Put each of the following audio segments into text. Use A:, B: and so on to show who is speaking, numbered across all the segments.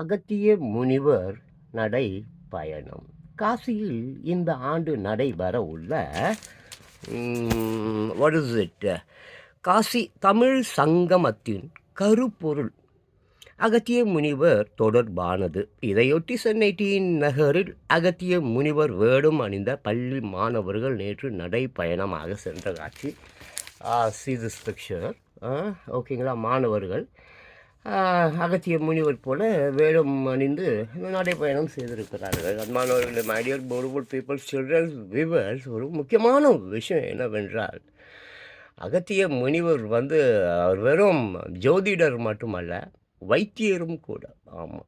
A: அகத்திய முனிவர் நடை பயணம். காசியில் இந்த ஆண்டு நடைபெற உள்ள what காசி தமிழ் சங்கமத்தின் கருப்பொருள். அகத்திய முனிவர் தொடர்பானது. இதையொட்டி சென்னை டி நகரில் அகத்திய முனிவர் வேடம் அணிந்த பள்ளி மாணவர்கள் நேற்று நடைப்பயணமாக சென்ற காட்சி. சி திஸ் பிக்சர் ஓகேங்களா மாணவர்கள். அகத்திய முனிவர் போல வேடம் அணிந்து நடைப்பயணம் செய்திருக்கிறார்கள். மாணவர்கள் my dear powerful peoples childrens viewers ஒரு முக்கியமான விஷயம் என்னவென்றால் அகத்திய முனிவர் வந்து அவர் வெறும் ஜோதிடர் மட்டுமல்ல வைத்தியரும் கூட. ஆமாம்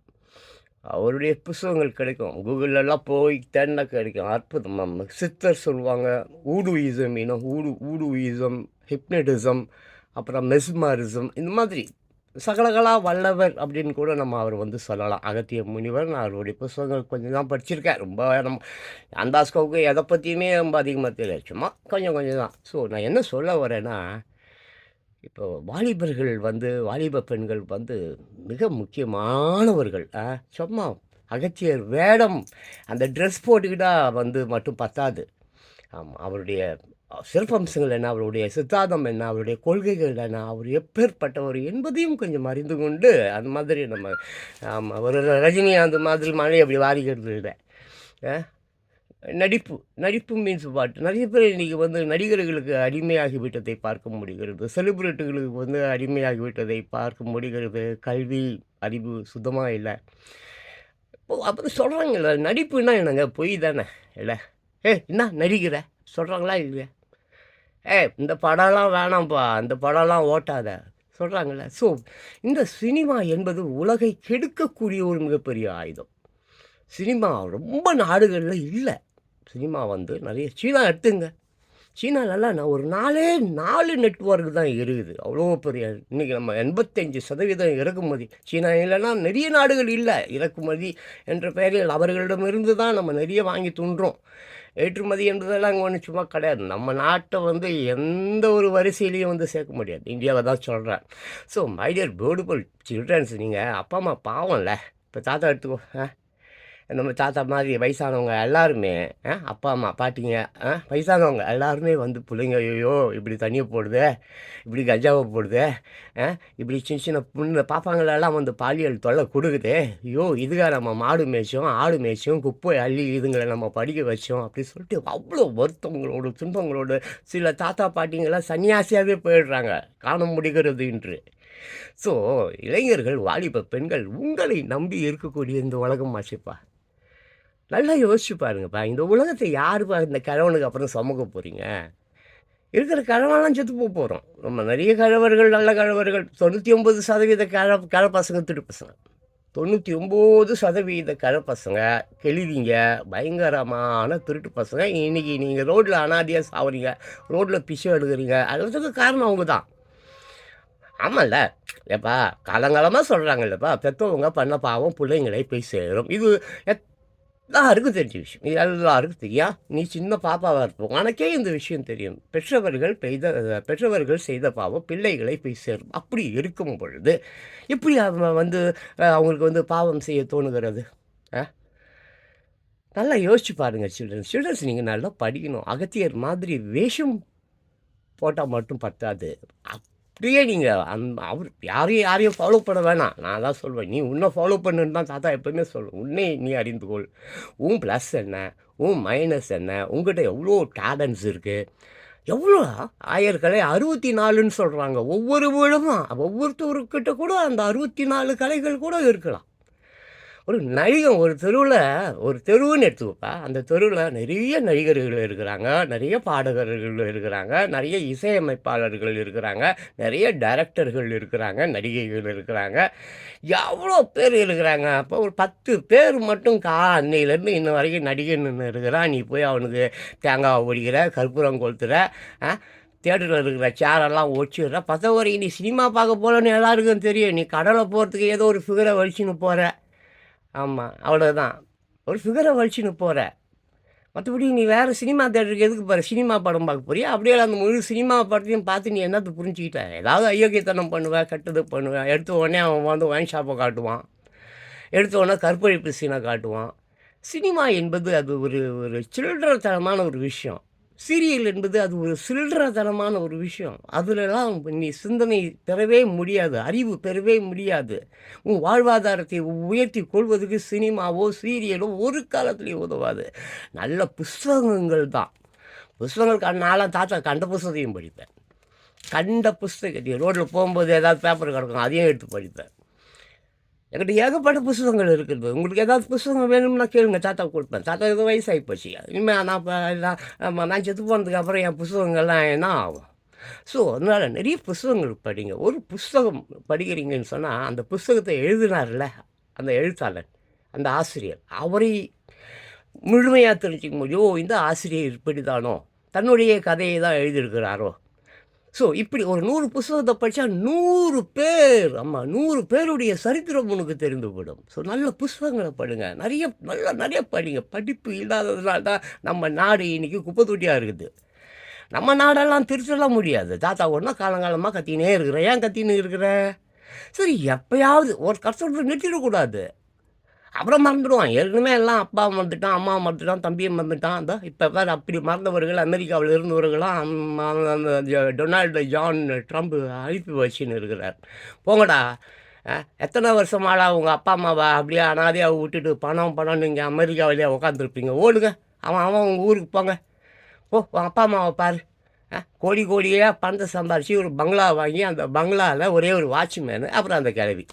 A: அவருடைய புஸ்தகங்கள் கிடைக்கும். கூகுளெல்லாம் போய் தேடினா கிடைக்கும். அற்புதம். சித்தர் சொல்லுவாங்க ஊடுயிசம் இனம் ஊடு ஊடுயிசம் ஹிப்னட்டிசம் அப்புறம் மெஸ்மாரிசம் இந்த மாதிரி சகலகலா வல்லவர் அப்படின்னு கூட நம்ம அவர் வந்து சொல்லலாம். அகத்திய முனிவர் நான் அவருடைய புஸ்தகங்கள் கொஞ்சம் தான் படிச்சிருக்கேன். ரொம்ப நம்ம அந்தாஸ்கோவுக்கு எதை பற்றியுமே ரொம்ப அதிகமாக தெரியல. சும்மா கொஞ்சம் கொஞ்சம் தான் ஸோ நான் என்ன சொல்ல வரேன்னா இப்போ வாலிபர்கள் வந்து வாலிப பெண்கள் வந்து மிக முக்கியமானவர்கள். ஆ, சும்மா அகத்தியர் வேடம் அந்த ட்ரெஸ் போட்டுக்கிட்டால் வந்து மட்டும் பத்தாது. ஆமாம் அவருடைய சிறப்பம்சங்கள் என்ன அவருடைய சித்தாந்தம் என்ன அவருடைய கொள்கைகள் என்ன அவர் எப்பேற்பட்டவர் என்பதையும் கொஞ்சம் அறிந்து கொண்டு அந்த மாதிரி நம்ம ஆமாம் ஒரு ரஜினிகாந்த் மாதிரி மழை அப்படி வாரிக்கிறது இல்லை. நடிப்பு நடிப்பு மீன்ஸ் வாட் நிறைய பேர் இன்றைக்கி வந்து நடிகர்களுக்கு அடிமையாகி விட்டதை பார்க்க முடிகிறது. செலிப்ரிட்டிகளுக்கு வந்து அடிமையாகி விட்டதை பார்க்க முடிகிறது. கல்வி அறிவு சுத்தமாக இல்லை. இப்போ அப்படி சொல்கிறாங்கல்ல நடிப்புன்னா என்னங்க பொய் தானே இல்லை? ஏ என்ன நடிக்கிற? சொல்கிறாங்களா இல்லையா? ஏ இந்த படம்லாம் வேணாம்ப்பா அந்த படம்லாம் ஓட்டாத. சொல்கிறாங்கல்ல ஸோ இந்த சினிமா என்பது உலகை கெடுக்கக்கூடிய ஒரு மிகப்பெரிய ஆயுதம். சினிமா ரொம்ப நாடுகளில் இல்லை. சினிமா வந்து நிறைய சீனா எடுத்துங்க. சீனாலலாம் நான் ஒரு நாலே நாலு நெட்வொர்க் தான் இருக்குது. அவ்வளோ பெரிய இன்றைக்கி நம்ம எண்பத்தஞ்சு சதவீதம் இறக்குமதி. சீனா இல்லைன்னா நிறைய நாடுகள் இல்லை இறக்குமதி என்ற பெயரில் அவர்களிடமிருந்து தான் நம்ம நிறைய வாங்கி துன்றோம் ஏற்றுமதி என்பதெல்லாம் அங்கே ஒன்றும் சும்மா கிடையாது. நம்ம நாட்டை வந்து எந்த ஒரு வரிசையிலையும் வந்து சேர்க்க முடியாது. இந்தியாவை தான் சொல்கிறேன் ஸோ மைடியர் பியூட்டிஃபுல் சில்ட்ரன்ஸ் நீங்கள் அப்பா அம்மா பாவம்ல. இப்போ தாத்தா எடுத்துக்கோ ஆ? நம்ம தாத்தா மாதிரி வயசானவங்க எல்லாருமே ஆ, அப்பா அம்மா பாட்டிங்க ஆ, வயசானவங்க எல்லாருமே வந்து பிள்ளைங்க ஐயோ இப்படி தண்ணியை போடுதே இப்படி கஞ்சாவை போடுது ஆ, இப்படி சின்ன சின்ன புண்ணு பாப்பாங்களெல்லாம் வந்து பாலியல் தொல்லை கொடுக்குதே ஐயோ இதுக்காக நம்ம மாடு மேய்ச்சோம் ஆடு மேய்ச்சோம் குப்பை அள்ளி இதுங்களை நம்ம படிக்க வச்சோம் அப்படின்னு சொல்லிட்டு அவ்வளோ வருத்தங்களோடு துன்பங்களோடு சில தாத்தா பாட்டிங்கெல்லாம் சன்னியாசியாகவே போயிடுறாங்க காண முடிகிறது இன்று. ஸோ இளைஞர்கள் வாலிப பெண்கள் உங்களை நம்பி இருக்கக்கூடிய இந்த உலகம் ஆச்சுப்பா நல்லா யோசிச்சு பாருங்கப்பா இந்த உலகத்தை யாருப்பா இந்த கழவனுக்கு அப்புறம் சமூக போகிறீங்க இருக்கிற கழவெல்லாம் செத்து போக போகிறோம் நம்ம நிறைய கழவர்கள் நல்ல கழவர்கள். தொண்ணூற்றி ஒம்பது சதவீத கழ கழ பசங்க திருட்டு பசங்க. தொண்ணூற்றி ஒம்பது சதவீத கழப்பசங்க பசங்க கெளிவிங்க பயங்கரமான திருட்டு பசங்க. இன்றைக்கி நீங்கள் ரோட்டில் அனாதியாக சாவுறீங்க ரோட்டில் பிச்சை எடுக்கிறீங்க. அதுக்கு காரணம் அவங்க தான் ஆமாம்ல ஏப்பா காலங்காலமாக சொல்கிறாங்கல்லப்பா பெற்றவங்க பண்ண பாவம் பிள்ளைங்களை போய் சேரும். இது எல்லாருக்கும் தெரிஞ்ச விஷயம் இது எல்லாருக்கும் தெரியா நீ சின்ன பாப்பாவாக இருப்போம். உனக்கே இந்த விஷயம் தெரியும். பெற்றவர்கள் பெய்த பெற்றவர்கள் செய்த பாவம் பிள்ளைகளை போய் சேரும். அப்படி இருக்கும் பொழுது எப்படி வந்து அவங்களுக்கு வந்து பாவம் செய்ய தோணுகிறது? நல்லா யோசிச்சு பாருங்கள் சில்ட்ரன்ஸ். சில்ட்ரன்ஸ் நீங்கள் நல்லா படிக்கணும். அகத்தியர் மாதிரி வேஷம் போட்டால் மட்டும் பத்தாது. அப்படியே நீங்கள் அந் அவர் யாரையும் யாரையும் ஃபாலோ பண்ண வேணாம். நான் தான் சொல்வேன். நீ உன்னை ஃபாலோ பண்ணுன்னு தான் தாத்தா எப்போயுமே சொல்லுவேன் உன்னை நீ அறிந்து கொள். உன் ப்ளஸ் என்ன? உன் மைனஸ் என்ன? உங்கள்கிட்ட எவ்வளோ டேலண்ட்ஸ் இருக்குது எவ்வளோ ஆயர்களை அறுபத்தி நாலுன்னு சொல்கிறாங்க ஒவ்வொரு வீடமும் ஒவ்வொருத்தவர்கிட்ட கூட அந்த அறுபத்தி நாலு கலைகள் கூட இருக்கலாம். ஒரு நடிகன் ஒரு தெருவில் ஒரு தெருவுன்னு எடுத்துக்கப்பா. அந்த தெருவில் நிறைய நடிகர்கள் இருக்கிறாங்க நிறைய பாடகர்கள் இருக்கிறாங்க நிறைய இசையமைப்பாளர்கள் இருக்கிறாங்க நிறைய டைரக்டர்கள் இருக்கிறாங்க நடிகைகள் இருக்கிறாங்க. எவ்வளோ பேர் இருக்கிறாங்க? அப்போ ஒரு பத்து பேர் மட்டும் கா அன்னையிலேருந்து இன்ன வரைக்கும் நடிகன் இருக்கிறான் நீ போய் அவனுக்கு தேங்காய் ஒடிக்கிற கற்பூரம் கொளுத்துற தேட்டரில் இருக்கிற சேரெல்லாம் ஒடிச்சிடுற. பத்த வரைக்கும் நீ சினிமா பார்க்க போகலன்னு எல்லாருக்கும் தெரியும். நீ கடலை போகிறதுக்கு ஏதோ ஒரு ஃபிகரை வலிச்சுன்னு போகிற ஆமாம் அவ்வளோதான் ஒரு ஃபிகரை வலிச்சுன்னு போகிற மற்றபடி நீ வேறு சினிமா தேட்டருக்கு எதுக்கு போகிற சினிமா படம் பார்க்க போறியா? அப்படியே அந்த முழு சினிமா படத்தையும் பார்த்து நீ என்னத்தை புரிஞ்சுக்கிட்ட? ஏதாவது அயோக்கியத்தனம் பண்ணுவேன் கட்டுது பண்ணுவேன் எடுத்த உடனே அவன் வந்து ஒயின் ஷாப்பை காட்டுவான். எடுத்தோடனே கற்பழிப்பு சீனை காட்டுவான். சினிமா என்பது அது ஒரு ஒரு சில்லறத்தனமான ஒரு விஷயம். சீரியல் என்பது அது ஒரு சில்லறத்தனமான ஒரு விஷயம். அதுலலாம் நீ சிந்தனை பெறவே முடியாது அறிவு பெறவே முடியாது. உன் வாழ்வாதாரத்தை உயர்த்தி கொள்வதற்கு சினிமாவோ சீரியலோ ஒரு காலத்துலேயும் உதவாது. நல்ல புஸ்தகங்கள் தான். புஸ்தகங்கள் கண் தாத்தா கண்ட புஸ்தகத்தையும் படிப்பேன். கண்ட புஸ்தகத்தையும் ரோட்டில் போகும்போது ஏதாவது பேப்பர் கிடக்கும் அதையும் எடுத்து படிப்பேன். என்கிட்ட ஏகப்பட்ட புஸ்தகங்கள் இருக்குது. உங்களுக்கு ஏதாவது புஸ்தகம் வேணும்னா கேளுங்க. தாத்தா கொடுப்பேன். தாத்தா ஏதோ வயசாகி போச்சு இனிமேல் நான் இப்போ நான் செத்து போனதுக்கு அப்புறம் என் புஸ்தகங்கள்லாம் என்ன ஆகும்? ஸோ அதனால் நிறைய புஸ்தகங்கள் படிங்க. ஒரு புஸ்தகம் படிக்கிறீங்கன்னு சொன்னால் அந்த புஸ்தகத்தை எழுதினார்ல அந்த எழுத்தாளர் அந்த ஆசிரியர் அவரை முழுமையாக தெரிஞ்சுக்க முடியும். இந்த ஆசிரியர் இப்படி தானோ தன்னுடைய கதையை தான் எழுதியிருக்கிறாரோ? ஸோ இப்படி ஒரு நூறு புஸ்தகத்தை படித்தா நூறு பேர் ஆமாம் நூறு பேருடைய சரித்திரம் உனக்கு தெரிந்து விடும் ஸோ நல்ல புஸ்தகங்களை படுங்க. நிறைய நல்லா நிறைய படிங்க. படிப்பு இல்லாததுனால தான் நம்ம நாடு இன்னைக்கு குப்பை தொட்டியாக இருக்குது. நம்ம நாடெல்லாம் திருத்தலாம் முடியாது. தாத்தா ஒன்றா காலங்காலமாக கத்தினே இருக்கிற. ஏன் கத்தின்னு இருக்கிற? சரி எப்பயாவது ஒரு கஷ்டத்தை நிறுத்திடக்கூடாது. அப்புறம் மறந்துடுவான். ஏற்கனவே எல்லாம் அப்பா மறந்துட்டான் அம்மா மறந்துட்டான் தம்பியை மறந்துட்டான். அந்த இப்போ வேறு அப்படி மறந்தவர்கள் அமெரிக்காவில் இருந்தவர்களாம் அந்த டொனால்டு ஜான் ட்ரம்ப் அழைப்பு வச்சுன்னு இருக்கிறார். போங்கடா. எத்தனை எத்தனை ஆளா உங்கள் அப்பா அம்மாவை? அப்படியே அனாதையாக விட்டுட்டு பணம் பணம் நீங்கள் அமெரிக்காவிலேயே உட்காந்துருப்பீங்க ஓடுங்க. அவன் அவன் உங்கள் ஊருக்கு போங்க. ஓ உன் அப்பா அம்மாவை பாரு. கோடி கோடியாக பணத்தை சம்பாரிச்சு ஒரு பங்களா வாங்கி அந்த பங்களாவில் ஒரே ஒரு வாட்ச்மேனு அப்புறம் அந்த கிழவி.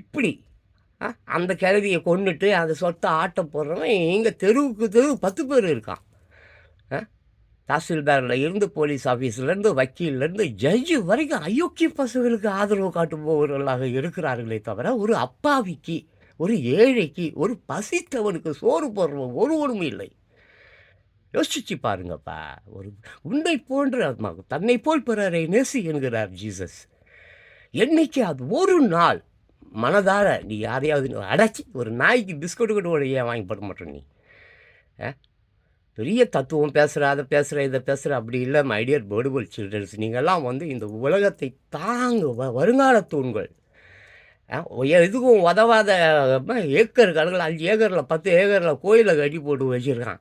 A: இப்படி அந்த கிழவியை கொண்டுட்டு அந்த சொத்தை ஆட்ட போடுறவன் இங்கே தெருவுக்கு தெரு பத்து பேர் இருக்கான். ஆ? தாசில்தாரில் இருந்து போலீஸ் ஆஃபீஸ்லேருந்து வக்கீல்லேருந்து ஜட்ஜு வரைக்கும் அயோக்கிய பசங்களுக்கு ஆதரவு காட்டுபவர்களாக இருக்கிறார்களே தவிர ஒரு அப்பாவிக்கு ஒரு ஏழைக்கு ஒரு பசித்தவனுக்கு சோறு போடுறவன் ஒருவரும் இல்லை. யோசிச்சு பாருங்கப்பா. ஒரு உன்னை போன்ற தன்னை போல் பிறரை நேசி என்கிறார் ஜீசஸ். என்னைக்கு அது ஒரு நாள் மனதார நீ யாரையாவது அடைச்சி ஒரு நாய்க்கு பிஸ்கட் கூட ஒரு ஏன் வாங்கி போட மாட்டேன் நீ? ஆ? பெரிய தத்துவம் பேசுகிற அதை பேசுகிற இதை பேசுகிற அப்படி இல்லை மை டியர் பேர்டுபல் சில்ட்ரன்ஸ் நீங்கள்லாம் வந்து இந்த உலகத்தை தாங்க வ வருங்கால தூண்கள். ஆ, எதுக்கும் உதவாத ஏக்கர் கணக்கில் அஞ்சு ஏக்கரில் பத்து ஏக்கரில் கோயிலை கட்டி போட்டு வச்சுருக்கான்.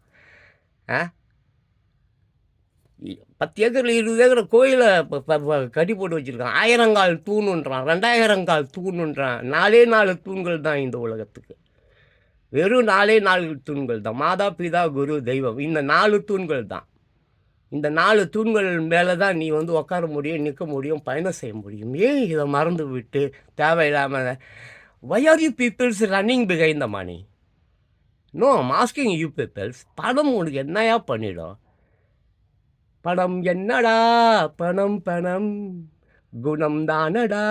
A: ஆ? பத்து ஏக்கரில் இருபது ஏக்கர் கோயிலை கட்டி போட்டு வச்சுருக்கான் ஆயிரங்கால் தூணுன்றான் ரெண்டாயிரங்கால் தூணுன்றான். நாலே நாலு தூண்கள் தான் இந்த உலகத்துக்கு. வெறும் நாலே நாலு தூண்கள் தான். மாதா பிதா குரு தெய்வம். இந்த நாலு தூண்கள் தான். இந்த நாலு தூண்கள் மேலே தான் நீ வந்து உட்கார முடியும் நிற்க முடியும் பயணம் செய்ய முடியும். ஏன் இதை மறந்து விட்டு தேவையில்லாமல் why are you peoples running behind the money no masking you peoples பணம் உனக்கு என்னையா பண்ணிடும்? பணம் என்னடா? பணம் பணம். குணம் தானடா?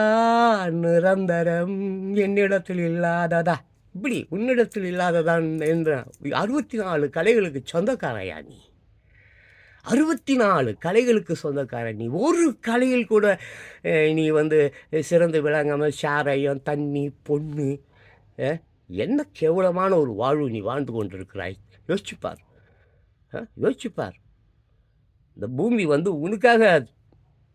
A: நிரந்தரம். என்னிடத்தில் இல்லாததா? இப்படி உன்னிடத்தில் இல்லாததான் என்ற அறுபத்தி நாலு கலைகளுக்கு சொந்தக்காரையா நீ? அறுபத்தி நாலு கலைகளுக்கு சொந்தக்காரன் நீ. ஒரு கலையில் கூட நீ வந்து சிறந்து விளங்காமல் சாரையும் தண்ணி பொண்ணு என்ன கேவலமான ஒரு வாழ்வு நீ வாழ்ந்து கொண்டிருக்கிறாய்? யோசிச்சுப்பார் யோசிச்சுப்பார் இந்த பூமி வந்து உனக்காக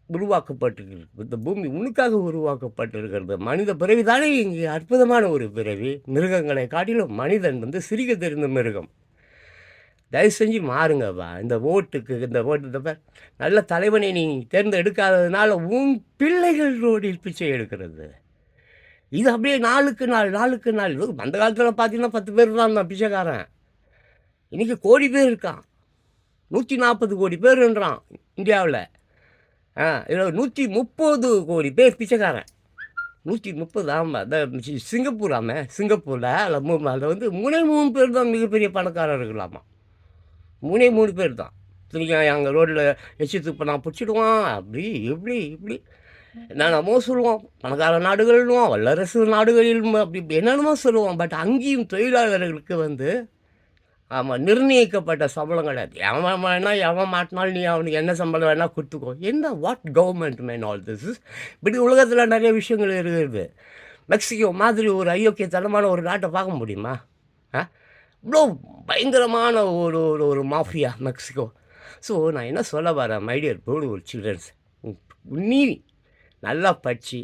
A: உருவாக்கப்பட்டிருக்கிறது. இந்த பூமி உனக்காக உருவாக்கப்பட்டிருக்கிறது. மனித பிறவி தானே இங்கே அற்புதமான ஒரு பிறவி. மிருகங்களை காட்டிலும் மனிதன் வந்து சிரிக்க தெரிந்த மிருகம். தயவு செஞ்சு மாறுங்கப்பா இந்த ஓட்டுக்கு இந்த ஓட்டு இந்த நல்ல தலைவனை நீ தேர்ந்தெடுக்காததுனால உன் பிள்ளைகள் ரோடில் பிச்சை எடுக்கிறது. இது அப்படியே நாளுக்கு நாள் நாளுக்கு நாள். அந்த காலத்தில் பார்த்தீங்கன்னா பத்து பேர் தான் நான் பிச்சைக்காரன். இன்றைக்கி கோடி பேர் இருக்கான். நூற்றி நாற்பது கோடி பேருன்றான் இந்தியாவில். ஆ இதில் நூற்றி முப்பது கோடி பேர் பிச்சைக்காரன். நூற்றி முப்பது ஆமாம் அந்த சிங்கப்பூர் ஆமாம் சிங்கப்பூரில் அதில் அதில் வந்து மூணே மூணு பேர் தான் மிகப்பெரிய பணக்காரர்களாமா மூணே மூணு பேர் தான். நீங்கள் அங்கே ரோட்டில் எச்சு இப்போ நான் பிடிச்சிடுவான் அப்படி இப்படி இப்படி. என்னென்னமோ சொல்லுவோம் பணக்கார நாடுகள்னுவோம் வல்லரசு நாடுகளில் அப்படி இப்படி என்னென்னமோ சொல்லுவோம் பட் அங்கேயும் தொழிலாளர்களுக்கு வந்து ஆமாம் நிர்ணயிக்கப்பட்ட சம்பளம் கிடையாது எவன் வேணா எவன் மாட்டினாலும் நீ அவனுக்கு என்ன சம்பளம் வேணால் கொடுத்துக்கோ. என்ன what government man all this is இப்படி உலகத்தில் நிறைய விஷயங்கள் இருக்குது. மெக்சிகோ மாதிரி ஒரு ஐயோக்கியத்தனமான ஒரு நாட்டை பார்க்க முடியுமா? ஆ? இவ்வளோ பயங்கரமான ஒரு ஒரு ஒரு மாஃபியா மெக்சிகோ. ஸோ நான் என்ன சொல்ல வரேன் மைடியர் போடு ஒரு சில்ட்ரன்ஸ் நீ நல்லா படித்து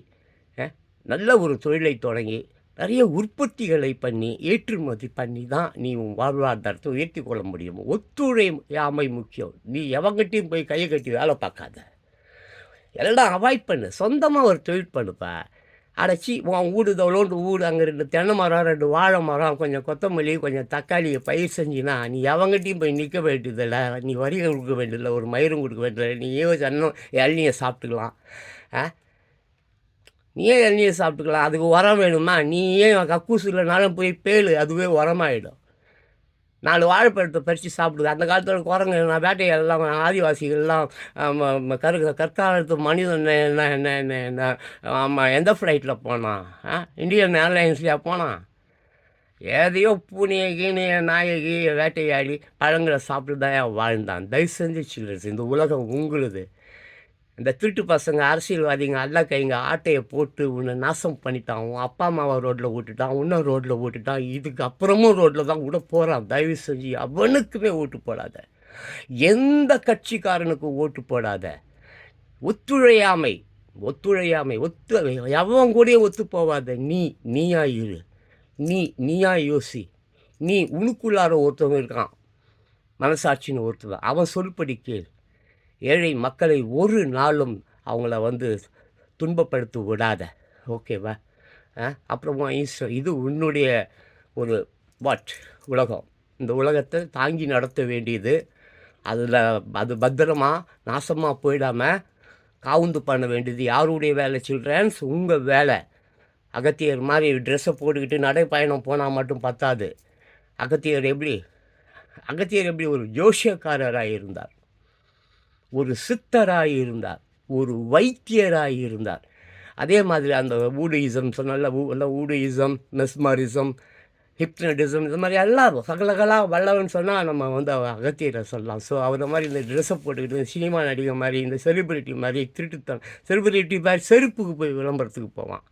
A: நல்ல ஒரு தொழிலை தொடங்கி நிறைய உற்பத்திகளை பண்ணி ஏற்றுமதி பண்ணி தான் நீ உன் வாழ்வாதாரத்தை உயர்த்தி கொள்ள முடியும். ஒத்துழையாமை முக்கியம். நீ எவங்கிட்டையும் போய் கையை கட்டி வேலை பார்க்காத. எல்லாம் அவாய்ட் பண்ணு. சொந்தமாக ஒரு தொழில் பண்ணுப்பா. அடைச்சி உன் வீடு தவளோண்டு வீடு அங்கே ரெண்டு தென்னை மரம் ரெண்டு வாழை மரம் கொஞ்சம் கொத்தமல்லி கொஞ்சம் தக்காளியை பயிர் செஞ்சினா நீ எவங்கிட்டையும் போய் நிற்க வேண்டியதில்லை. நீ வரி கொடுக்க வேண்டியதில்லை. ஒரு மயிரும் கொடுக்க வேண்டியதில்லை. நீயே சன்னம் இளநியை சாப்பிட்டுக்கலாம். ஆ? நீயே இளநியை சாப்பிட்டுக்கலாம். அதுக்கு உரம் வேணுமா? நீயே கக்கூசு இல்லைனாலும் போய் பேளு. அதுவே உரமாயிடும். நாலு வாழைப்பழத்தை பறித்து சாப்பிடுது. அந்த காலத்தில் குரங்கு நான் வேட்டையெல்லாம் ஆதிவாசிகள்லாம் கரு கற்காலத்து மனிதன் என்ன என்ன என்ன என்ன ஆமாம் எந்த ஃப்ளைட்டில் போனான்? ஆ? இந்தியன் ஏர்லைன்ஸ்லையா போனான்? எதையோ பூனையை கீனைய நாயகி வேட்டையாடி பழங்களை சாப்பிட்டு தான் வாழ்ந்தான். தயவு செஞ்சு சில்லர்ஸ் இந்த உலகம் உங்களுது. இந்த திருட்டு பசங்க அரசியல்வாதிங்க அல்ல கைங்க ஆட்டையை போட்டு உன்னை நாசம் பண்ணிட்டான். உன் அப்பா அம்மாவை ரோட்டில் ஓட்டுட்டான். இன்னும் ரோட்டில் ஓட்டுட்டான். இதுக்கு அப்புறமும் ரோட்டில் தான் விட போகிறான் தயவு செஞ்சு அவனுக்குமே ஓட்டு போடாத. எந்த கட்சிக்காரனுக்கு ஓட்டு போடாத. ஒத்துழையாமை ஒத்துழையாமை ஒத்து எவன் கூடயும் ஒத்து போவாத. நீ நீயா இரு. நீ நீயா யோசி. நீ உனக்குள்ளார ஒருத்தவன் இருக்கான். மனசாட்சின்னு ஒருத்தவன். அவன் சொல்படி கேள். ஏழை மக்களை ஒரு நாளும் அவங்கள வந்து துன்பப்படுத்த விடாத. ஓகேவா அப்புறமா ஈஸ்வ இது உன்னுடைய ஒரு வாட் உலகம். இந்த உலகத்தை தாங்கி நடத்த வேண்டியது. அதில் அது பத்திரமா நாசமாக போயிடாமல் காவுந்து பண்ண வேண்டியது. யாருடைய வேலை சில்ட்ரன்ஸ் உங்கள் வேலை. அகத்தியர் மாதிரி ட்ரெஸ்ஸை போட்டுக்கிட்டு நடைப்பயணம் போனால் மட்டும் பத்தாது. அகத்தியர் எப்படி? அகத்தியர் எப்படி ஒரு ஜோஷியக்காரராக இருந்தார் ஒரு சித்தராக இருந்தார் ஒரு வைத்தியராய் இருந்தார். அதே மாதிரி அந்த ஊடுயிசம் சொன்னால ஊ ஊடுயிசம் மெஸ்மாரிசம் ஹிப்னடிசம் இது மாதிரி எல்லாம் சகலகலாக வல்லவன் சொன்னால் நம்ம வந்து அவர் அகத்தியரை சொல்லலாம். ஸோ அவரை மாதிரி இந்த ட்ரெஸ்ஸை போட்டுக்கிட்டு சினிமா நடிகை மாதிரி இந்த செலிபிரிட்டி மாதிரி திருட்டுத்தனம் செலிபிரிட்டி மாதிரி செருப்புக்கு போய் விளம்பரத்துக்கு போவான்.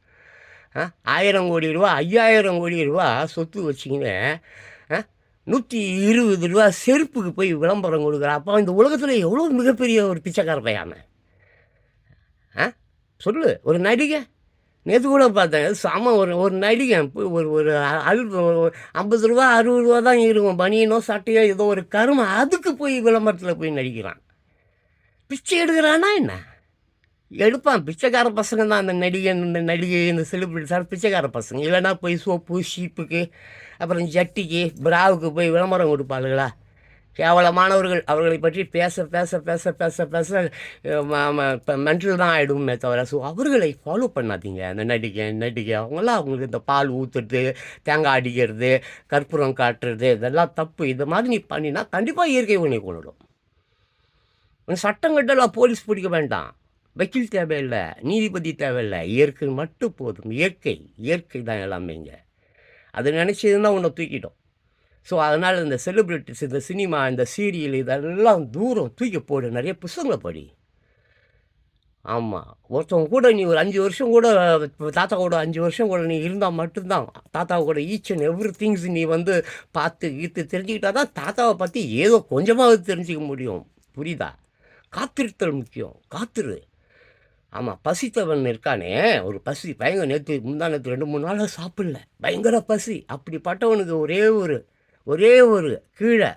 A: ஆயிரம் கோடி ரூபா ஐயாயிரம் கோடி ரூபா சொத்து வச்சிங்கன்னு நூற்றி இருபது ரூபா செருப்புக்கு போய் விளம்பரம் கொடுக்குறான் அப்போ இந்த உலகத்தில் எவ்வளோ மிகப்பெரிய ஒரு பிச்சைக்கார பையாம ஆ? சொல்லு ஒரு நடிகை. நேற்று கூட பார்த்தேன் சாம ஒரு ஒரு நடிகன் ஒரு ஒரு அல் ஐம்பது ரூபா அறுபது ரூபா தான் இருக்கும். பனியனோ சட்டையோ ஏதோ ஒரு கருமை அதுக்கு போய் விளம்பரத்தில் போய் நடிக்கிறான். பிச்சை எடுக்கிறானா என்ன? எடுப்பான். பிச்சைக்கார பசங்க தான் அந்த நடிகை இந்த நடிகை இந்த செலிபிரிட்டி சார் பிச்சைக்கார பசங்க. இல்லைன்னா போய் சோப்பு ஷீப்புக்கு அப்புறம் ஜட்டிக்கு பிராவுக்கு போய் விளம்பரம் கொடுப்பாளுங்களா கேவலமானவர்கள் அவர்களை பற்றி பேச பேச பேச பேச பேச இப்போ மென்டல் தான் ஆகிடுமே தவிர ஸோ அவர்களை ஃபாலோ பண்ணாதீங்க. அந்த நடிகை நடிகை அவங்களாம் அவங்களுக்கு இந்த பால் ஊற்றுறது தேங்காய் அடிக்கிறது கற்பூரம் காட்டுறது இதெல்லாம் தப்பு. இது மாதிரி நீ பண்ணினா கண்டிப்பாக இயற்கை உன்னை கொண்டுடும் உன் சட்டம் கட்டலாம் போலீஸ் பிடிக்க வேண்டாம். வக்கீல் தேவையில்லை நீதிபதி தேவையில்லை. இயற்கை மட்டும் போதும். இயற்கை இயற்கை தான் எல்லாமே இங்கே. அது நினச்சதுன்னா உன்னை தூக்கிட்டோம். ஸோ அதனால் இந்த செலிப்ரிட்டிஸ் இந்த சினிமா இந்த சீரியல் இதெல்லாம் தூரம் தூக்கி போடு. நிறைய புத்தகங்களை படி. ஆமாம் ஒருத்தவங்க கூட நீ ஒரு அஞ்சு வருஷம் கூட தாத்தா கூட அஞ்சு வருஷம் கூட நீ இருந்தால் மட்டும்தான். தாத்தா கூட ஈச் அண்ட் எவ்ரி திங்ஸ் நீ வந்து பார்த்து ஈர்த்து தெரிஞ்சுக்கிட்டா தான் தாத்தாவை பற்றி ஏதோ கொஞ்சமாவது தெரிஞ்சுக்க முடியும். புரியுதா? காத்திருத்தல் முக்கியம். காத்துரு. ஆமாம் பசித்தவன் இருக்கானே. ஒரு பசி. பயங்கர நேற்று முந்தா நேற்று ரெண்டு மூணு நாளாக சாப்பிடல. பயங்கர பசி. அப்படிப்பட்டவனுக்கு ஒரே ஒரு ஒரே ஒரு கீழே.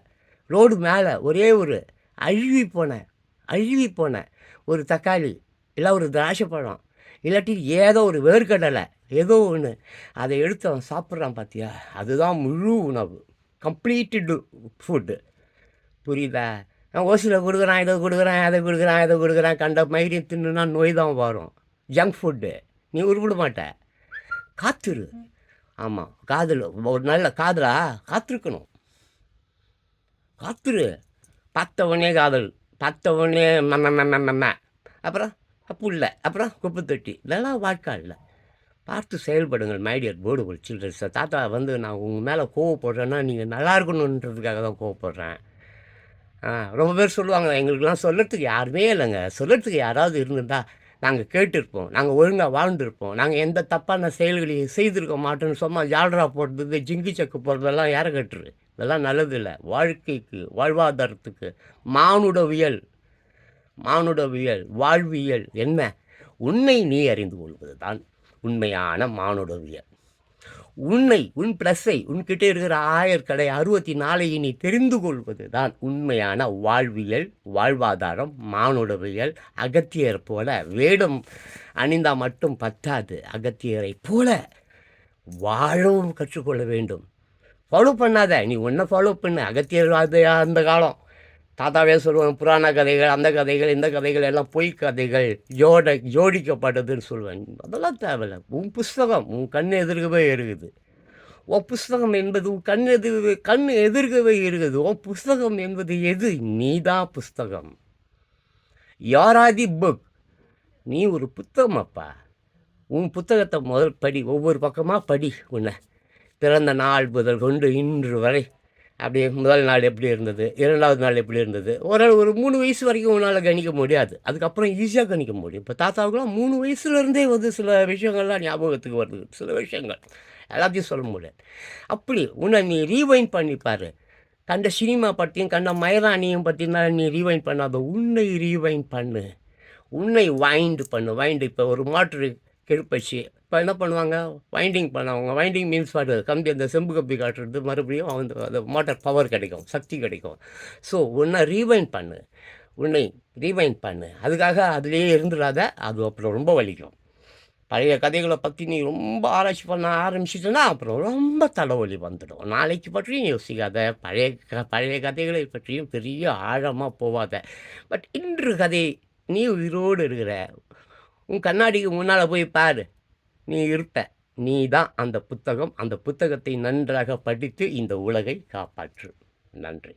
A: ரோடு மேலே. ஒரே ஒரு அழுவி போன. அழுவி போன. ஒரு தக்காளி. இல்லை ஒரு திராட்சை பழம் இல்லாட்டி ஏதோ ஒரு வேர்க்கடலை. ஏதோ ஒன்று அதை எடுத்து அவன் சாப்பிட்றான் பார்த்தியா அதுதான் முழு உணவு. கம்ப்ளீட்டடு ஃபுட்டு புரியுதா? ஓசியில் கொடுக்குறான் இதை கொடுக்குறான் அதை கொடுக்குறான் இதை கொடுக்குறான் கண்ட மயிரையும் தின்னுனா நோய் தான் வரும். ஜங்க் ஃபுட்டு நீ உருப்பிட மாட்ட. காத்துரு. ஆமாம் காதல் ஒரு நல்ல காதலா காத்திருக்கணும். காத்துரு. பார்த்தவனே காதல். பார்த்தவனே மம்ம மம்ம மம்ம அப்புறம் புல்ல அப்புறம் குப்பை தொட்டி. இதெல்லாம் வாழ்க்கை இல்லை பார்த்து செயல்படுங்கள் மைடியர் போர்டு சில்ட்ரன்ஸ் தாத்தா வந்து நான் உங்கள் மேலே கோவப்படுறேன்னா நீங்கள் நல்லா இருக்கணுன்றதுக்காக தான் கோவப்படுறேன். ரொம்ப பேர் சொல்லுவாங்க எங்களுக்கெல்லாம் சொல்கிறதுக்கு யாருமே இல்லைங்க. சொல்கிறதுக்கு யாராவது இருந்திருந்தா நாங்கள் கேட்டிருப்போம். நாங்கள் ஒழுங்காக வாழ்ந்துருப்போம். நாங்கள் எந்த தப்பான செயல்களையும் செய்திருக்க மாட்டோம்னு சொன்னால் ஜால்ரா போடுறது ஜிங்கி சக்கு போடுறதெல்லாம் யாரை கட்டுரு? இதெல்லாம் நல்லது இல்லை வாழ்க்கைக்கு வாழ்வாதாரத்துக்கு மானுடவியல் மானுடவியல் வாழ்வியல் என்ன? உன்னை நீ அறிந்து கொள்வது தான் உண்மையான மானுடவியல். உன்னை உன் ப்ளஸ்ஸை உன்கிட்ட இருக்கிற ஆயர்கடை அறுபத்தி நாலையை நீ தெரிந்து கொள்வது தான் உண்மையான வாழ்வியல் வாழ்வாதாரம் மானுடவியல் அகத்தியர் போல. வேடம் அணிந்தால் மட்டும் பத்தாது அகத்தியரை போல வாழவும் கற்றுக்கொள்ள வேண்டும். ஃபாலோ பண்ணாத நீ ஒன்றை ஃபாலோ பண்ணு. அகத்தியர் அந்த காலம். தாத்தாவே சொல்லுவேன் புராண கதைகள் அந்த கதைகள் இந்த கதைகள் எல்லாம் பொய் கதைகள் ஜோட ஜோடிக்கப்பட்டதுன்னு சொல்லுவேன் அதெல்லாம் தேவையில்லை. உன் புஸ்தகம் உன் கண் எதிர்க்கவே இருக்குது. உன் புஸ்தகம் என்பது உன் கண் எதிர் கண் எதிர்க்கவே இருக்குது. உன் புஸ்தகம் என்பது எது? நீ தான் புஸ்தகம். யாராதி புக் நீ ஒரு புத்தகம் அப்பா. உன் புத்தகத்தை முதல் படி ஒவ்வொரு பக்கமாக படி உன்னை. பிறந்த நாள் முதல் கொண்டு இன்று வரை அப்படி முதல் நாள் எப்படி இருந்தது? இரண்டாவது நாள் எப்படி இருந்தது? ஒரு ஒரு மூணு வயசு வரைக்கும் உன்னால் கணிக்க முடியாது. அதுக்கப்புறம் ஈஸியாக கணிக்க முடியும். இப்போ தாத்தாவுக்குலாம் மூணு வயசுலேருந்தே வந்து சில விஷயங்கள்லாம் ஞாபகத்துக்கு வருது. சில விஷயங்கள். எல்லாத்தையும் சொல்ல முடியாது அப்படி உன்னை நீ ரீவைன் பண்ணிப்பார் கண்ட சினிமா பற்றியும் கண்ட மயராணியும் பற்றியும் நீ ரீவைன் பண்ணாத. உன்னை ரீவைன் பண்ணு. உன்னை வைண்டு பண்ணு. வைண்டு இப்போ ஒரு மாற்று கெடுப்பச்சு. இப்போ என்ன பண்ணுவாங்க? வைண்டிங் பண்ணுவாங்க. வைண்டிங் மீன்ஸ் வாட் கம்பி அந்த செம்பு கம்பி காட்டுறது. மறுபடியும் அந்த அந்த மோட்டார் பவர் கிடைக்கும். சக்தி கிடைக்கும். ஸோ உன்னை ரீவைண்ட் பண்ணு. உன்னை ரீவைண்ட் பண்ணு. அதுக்காக அதுலேயே இருந்துடாத அது அப்புறம் ரொம்ப வலிக்கும். பழைய கதைகளை பற்றி நீ ரொம்ப ஆராய்ச்சி பண்ண ஆரம்பிச்சிட்டனா அப்புறம் ரொம்ப தலைவலி வந்துடும். நாளைக்கு பற்றியும் யோசிக்காத. பழைய க பழைய கதைகளை பற்றியும் பெரிய ஆழமாக போகாத பட் இன்று கதை நீ உயிரோடு இருக்கிற. உன் கண்ணாடிக்கு முன்னால் போய் பாரு. நீ இருப்ப. நீ தான் அந்த புத்தகம். அந்த புத்தகத்தை நன்றாக படித்து இந்த உலகை காப்பாற்று. நன்றி.